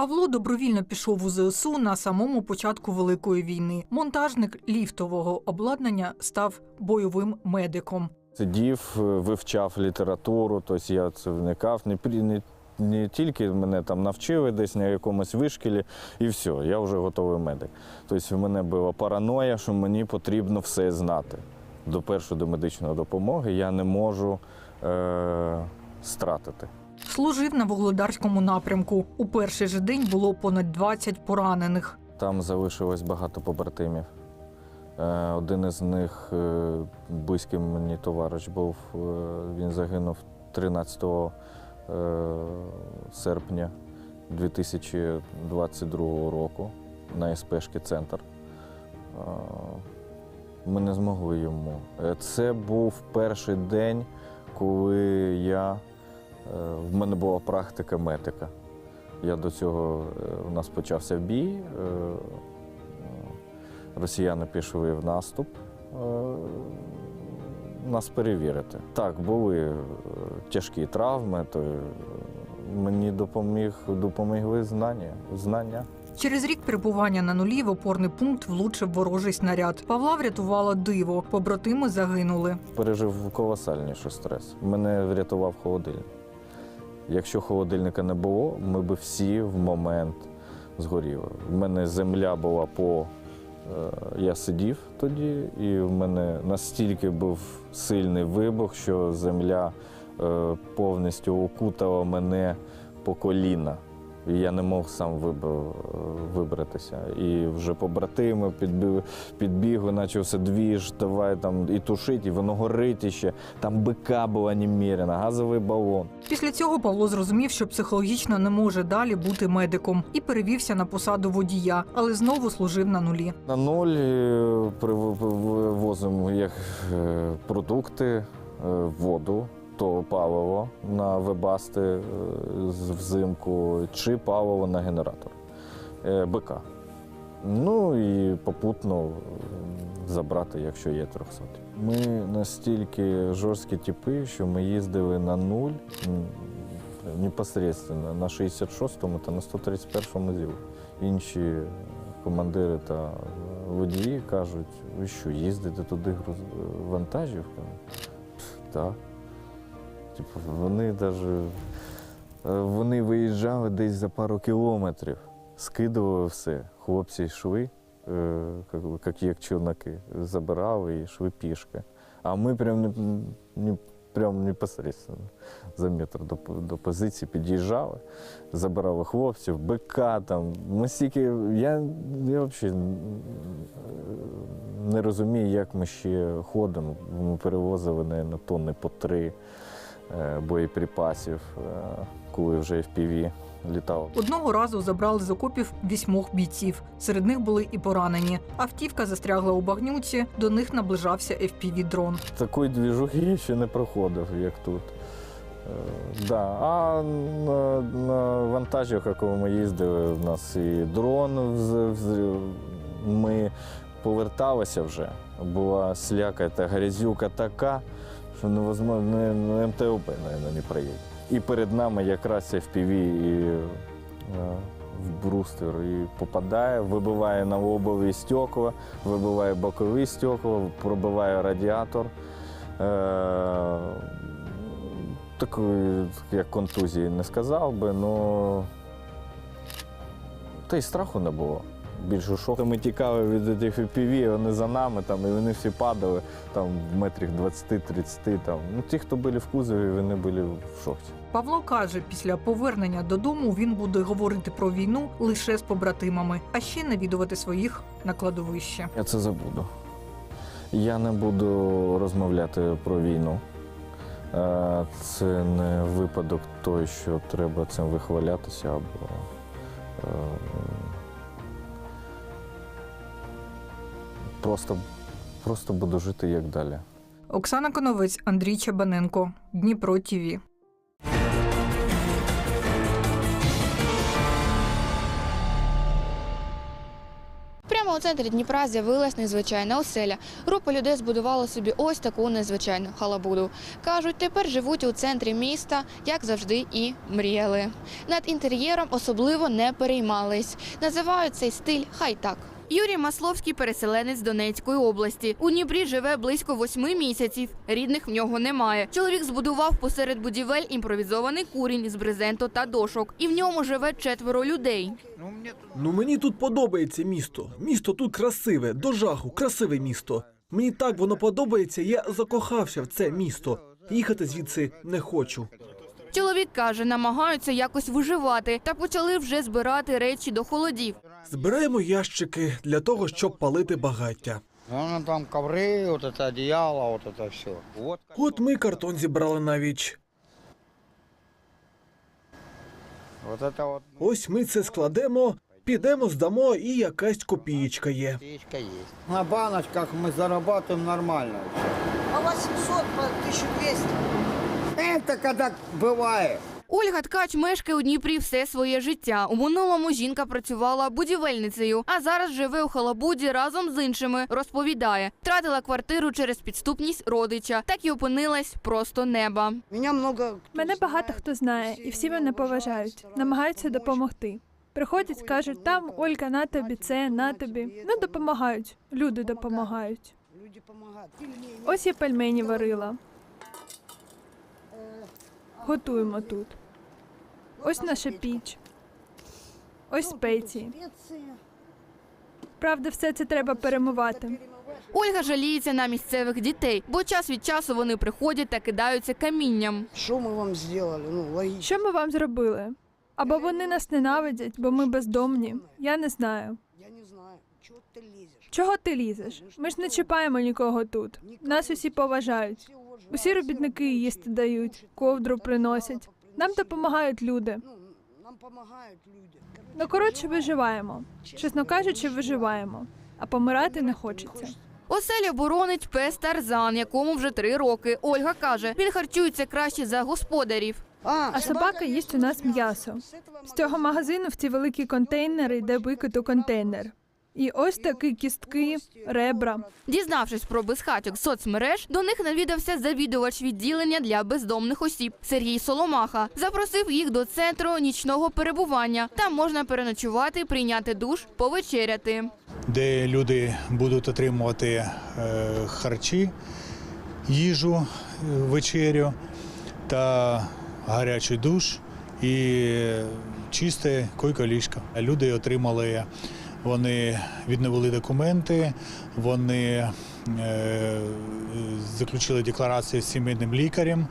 Павло добровільно пішов у ЗСУ на самому початку Великої війни. Монтажник ліфтового обладнання став бойовим медиком. Сидів, е, вивчав літературу, тобто я це вникав. Не, не, не тільки мене там навчили десь на якомусь вишкілі, і все, я вже готовий медик. Тобто в мене була параноя, що мені потрібно все знати. До першої до медичної допомоги я не можу е, стратити. Служив на Вугледарському напрямку. У перший же день було понад 20 поранених. Там залишилось багато побратимів. Е, Один із них е, близький мені товариш був. е, Він загинув 13 е, серпня 2022 року на СПшки центр. Ми не змогли йому. Це був перший день, коли я, в мене була практика медика. Я до цього е, у нас почався бій. е, е, Росіяни пішли в наступ. е, Нас перевірити. Так, були е, тяжкі травми, то е, мені допоміг, допомогли знання. знання. Через рік перебування на нулі в опорний пункт влучив ворожий снаряд. Павла врятувало диво. Побратими загинули. Пережив колосальніший стрес. Мене врятував холодильник. Якщо холодильника не було, ми б всі в момент згоріли. У мене земля була по. е, Я сидів тоді, і в мене настільки був сильний вибух, що земля е, повністю окутала мене по коліна. І я не мог сам виб- вибратися. І вже побратими підбігли, підбігли, наче все двіж, давай там і тушить, і воно горить іще. Там бика була неміряна, газовий балон. Після цього Павло зрозумів, що психологічно не може далі бути медиком і перевівся на посаду водія, але знову служив на нулі. На ноль е, привозимо як е, продукти, е, воду, то паливо на вебасти е, взимку, чи паливо на генератор е, БК. Ну і попутно е, забрати, якщо є 300. Ми настільки жорсткі типи, що ми їздили на нуль непосередньо на 66-му та на 131-му зілу. Інші командири та водії кажуть, ви що, їздите туди вантажівками? Так. Типу, вони навіть вони виїжджали десь за пару кілометрів, скидували все. Хлопці йшли, е, як, як, челноки, забирали і йшли пішки. А ми прям не, не, прям непосередньо за метр до, до позиції під'їжджали, забирали хлопців, бика там. Ми стільки, я, я взагалі не розумію, як ми ще ходимо. Ми перевозили на тонни по три е, боєприпасів, е, коли вже FPV літав. Одного разу забрали з окопів вісьмох бійців. Серед них були і поранені. Автівка застрягла у багнюці, до них наближався FPV-дрон. Такої двіжухи ще не проходив, як тут. Е, Да. А на, на вантажівках, коли ми їздили, у нас і дрон ми поверталися вже. Була сляка та грязюка така, що невозможно, не, не МТОП, мабуть, не проїде. І перед нами якраз FPV і, е, в бруствер і попадає, вибиває на лобові стекла, вибиває бокові стекла, пробиває радіатор. Е, Такої, як контузії, не сказав би, але та й страху не було. Більше шоку. Ми тікали від тих FPV, вони за нами, там, і вони всі падали там, в метрах 20-30. Там. Ну, ті, хто були в кузові, вони були в шоці. Павло каже, після повернення додому він буде говорити про війну лише з побратимами, а ще навідувати своїх на кладовище. Я це забуду. Я не буду розмовляти про війну. Е, Це не випадок той, що треба цим вихвалятися або. Просто, просто буду жити як далі. Оксана Коновець, Андрій Чабаненко, Дніпро ТІВІ. Прямо у центрі Дніпра з'явилась незвичайна оселя. Група людей збудувала собі ось таку незвичайну халабуду. Кажуть, тепер живуть у центрі міста, як завжди, і мріяли. Над інтер'єром особливо не переймались. Називають цей стиль хай так. Юрій Масловський переселенець Донецької області. У Дніпрі живе близько восьми місяців. Рідних в нього немає. Чоловік збудував посеред будівель імпровізований курінь з брезенту та дошок. І в ньому живе четверо людей. Ну мені тут подобається місто. Місто тут красиве, до жаху, красиве місто. Мені так воно подобається, я закохався в це місто. Їхати звідси не хочу. Чоловік каже, намагаються якось виживати та почали вже збирати речі до холодів. Збираємо ящики для того, щоб палити багаття. Ну, там ковры, вот это одеяло, вот это все. Вот. От ми картон зібрали навіть. Вот это вот Ось ми це складемо, підемо, здамо, і якась копієчка є. птичка есть. На баночках мы зарабатываем нормально. По 800, по 1200. Это когда бывает. Ольга Ткач мешкає у Дніпрі все своє життя. У минулому жінка працювала будівельницею, а зараз живе у Халабуді разом з іншими. Розповідає, втратила квартиру через підступність родича, так і опинилась просто неба. Меня много Мене багато хто знає, і всі мене поважають, намагаються допомогти. Приходять, кажуть, там Олька, на тобі це, на тобі. Ну допомагають. Люди допомагають. Ось я пельмені варила. Готуємо тут. Ось наша піч. Ось спеції. Правда, все це треба перемивати. Ольга жаліється на місцевих дітей, бо час від часу вони приходять та кидаються камінням. Что мы вам сделали? Ну. Що ми вам зробили? Або вони нас ненавидять, бо ми бездомні. Я не знаю. Я не знаю. Чего ты лезешь? Чого ти лізеш? Ми ж не чіпаємо нікого тут. Нас усі поважають. Усі робітники їсти дають, ковдру приносять. Нам допомагають люди. Ну, нам помогают люди. Ну коротше, виживаємо. Чесно кажучи, виживаємо. А помирати не хочеться. Оселя боронить пес Тарзан, якому вже три роки. Ольга каже, він харчується краще за господарів. А собака їсть у нас м'ясо. З цього магазину в ці великі контейнери йде викид у контейнер. І ось такі кістки, ребра. Дізнавшись про безхатьок соцмереж, до них навідався завідувач відділення для бездомних осіб Сергій Соломаха. Запросив їх до центру нічного перебування. Там можна переночувати, прийняти душ, повечеряти. де люди будуть отримувати е, харчі, їжу, е, вечерю та гарячий душ і чисте койко ліжко. Люди отримали, вони відновили документи, вони е, заключили декларацію з сімейним лікарем.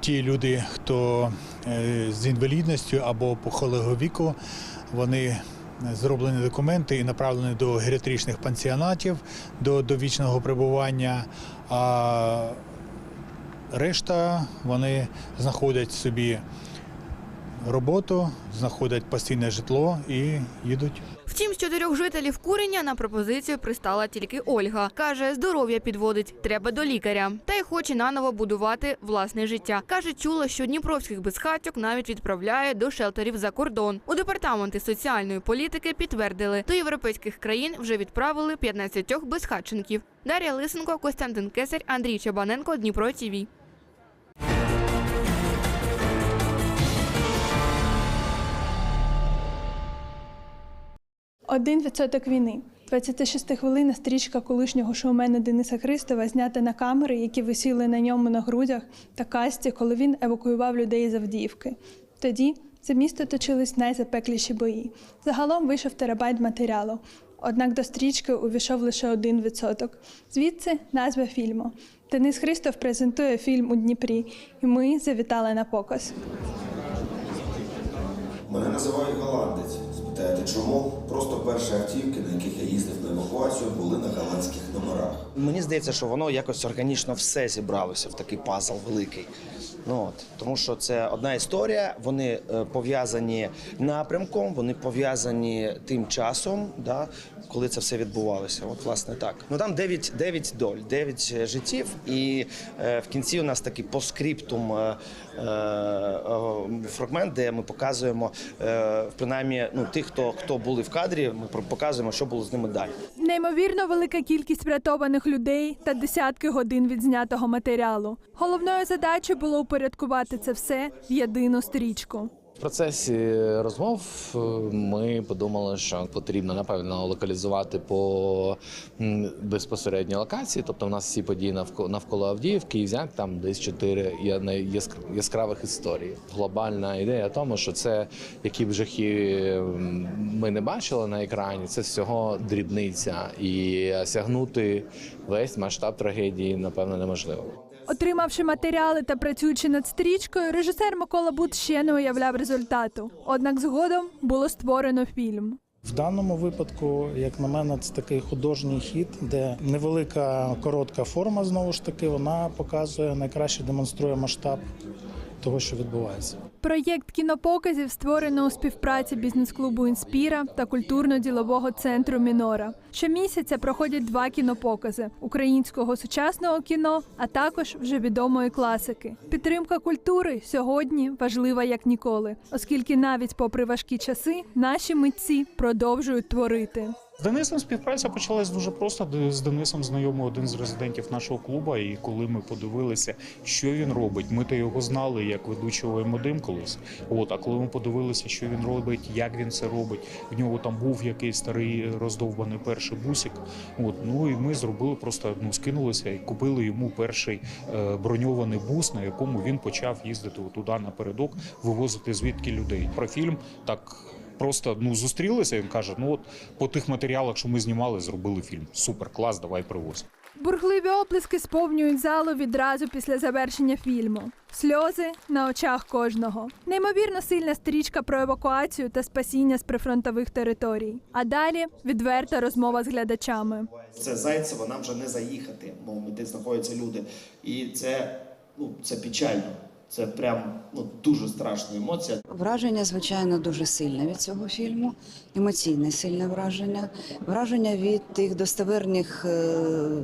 Ті люди, хто е, з інвалідністю або похилого віку, вони зроблені документи і направлені до геріатричних пансіонатів до довічного перебування. А решта вони знаходять собі роботу, знаходять постійне житло і їдуть. Втім, з чотирьох жителів курення на пропозицію пристала тільки Ольга. Каже, здоров'я підводить, треба до лікаря. Та й хоче наново будувати власне життя. Каже, чула, що дніпровських безхатьок навіть відправляє до шелтерів за кордон. У департаменті соціальної політики підтвердили, до європейських країн вже відправили 15 безхатченків. Дар'я Лисенко, Костянтин Кесарь, Андрій Чабаненко, Дніпро ТІВІ. Один відсоток війни. 26 хвилина стрічка колишнього шоумена Дениса Христова знята на камери, які висіли на ньому на грудях та касті, коли він евакуював людей з Авдіївки. Тоді за місто точились найзапекліші бої. Загалом вийшов терабайт матеріалу. Однак до стрічки увійшов лише один відсоток. Звідси назва фільму. Денис Христов презентує фільм у Дніпрі, і ми завітали на показ. Мене називають голландець. Спитаєте, чому? Просто перші автівки, на яких я їздив на евакуацію, були на голландських номерах. Мені здається, що воно якось органічно все зібралося в такий пазл великий. Ну от тому, що це одна історія. Вони е, пов'язані напрямком, вони пов'язані тим часом, да, коли це все відбувалося. От власне так. Ну там 9, 9 доль, 9 життів, і е, в кінці у нас такий поскриптум е, е, е, фрагмент, де ми показуємо е, принаймні ну тих, хто, хто були в кадрі, ми показуємо, що було з ними далі. Неймовірно велика кількість врятованих людей та десятки годин відзнятого матеріалу. Головною задачею було упорядкувати це все в єдину стрічку. В процесі розмов е, ми подумали, що потрібно напевно локалізувати по безпосередній локації. Тобто, в нас всі події навко- навколо Авдіївки і взяти там десь чотири яскравих історій. Глобальна ідея тому, що це які б жахи ми не бачили на екрані, це всього дрібниця, і сягнути весь масштаб трагедії напевно неможливо. Отримавши матеріали та працюючи над стрічкою, режисер Микола Бут ще не уявляв результату. Однак згодом було створено фільм. В даному випадку, як на мене, це такий художній хід, де невелика коротка форма знову ж таки вона показує найкраще демонструє масштаб того, що відбувається. Проєкт кінопоказів створено у співпраці бізнес-клубу Інспіра та культурно-ділового центру Мінора. Щомісяця проходять два кінопокази українського сучасного кіно, а також вже відомої класики. Підтримка культури сьогодні важлива як ніколи, оскільки навіть попри важкі часи наші митці продовжують творити. З Денисом співпраця почалась дуже просто. З Денисом знайомий один з резидентів нашого клубу. І коли ми подивилися, що він робить, ми то його знали як ведучого М1 колись. От, а коли ми подивилися, що він робить, як він це робить, в нього там був якийсь старий роздовбаний перший бусик. От, ну і ми зробили просто ну скинулися і купили йому перший е, броньований бус, на якому він почав їздити туди напередок, вивозити звідки людей. Про фільм так просто ну зустрілися. Він каже: ну от по тих матеріалах, що ми знімали, зробили фільм. Супер, клас, давай привозь. Бурхливі оплески сповнюють залу відразу після завершення фільму. Сльози на очах кожного. Неймовірно сильна стрічка про евакуацію та спасіння з прифронтових територій. А далі відверта розмова з глядачами. Це Зайцево нам вже не заїхати, мов де знаходяться люди. І це, ну, це печально. Це прям ну, дуже страшна емоція. Враження, звичайно, дуже сильне від цього фільму. Емоційне сильне враження. Враження від тих достеверних, е,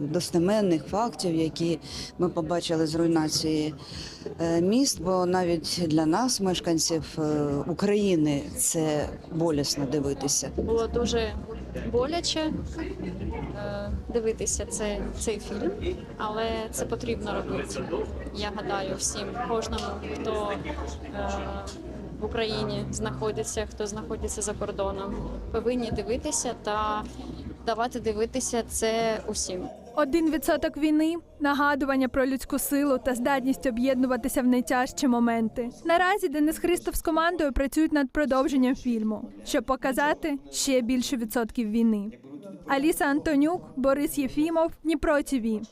достеменних фактів, які ми побачили з руйнації е, міст. Бо навіть для нас, мешканців е, України, це болісно дивитися. Було дуже боляче е, дивитися це, цей фільм, але це потрібно робити. Я гадаю всім, кожному, хто е, в Україні знаходиться, хто знаходиться за кордоном, повинні дивитися та давати дивитися це усім. Один відсоток війни нагадування про людську силу та здатність об'єднуватися в найтяжчі моменти. Наразі Денис Христов з командою працюють над продовженням фільму, щоб показати ще більше відсотків війни. Аліса Антонюк, Борис Єфімов, Дніпро ТІВІ.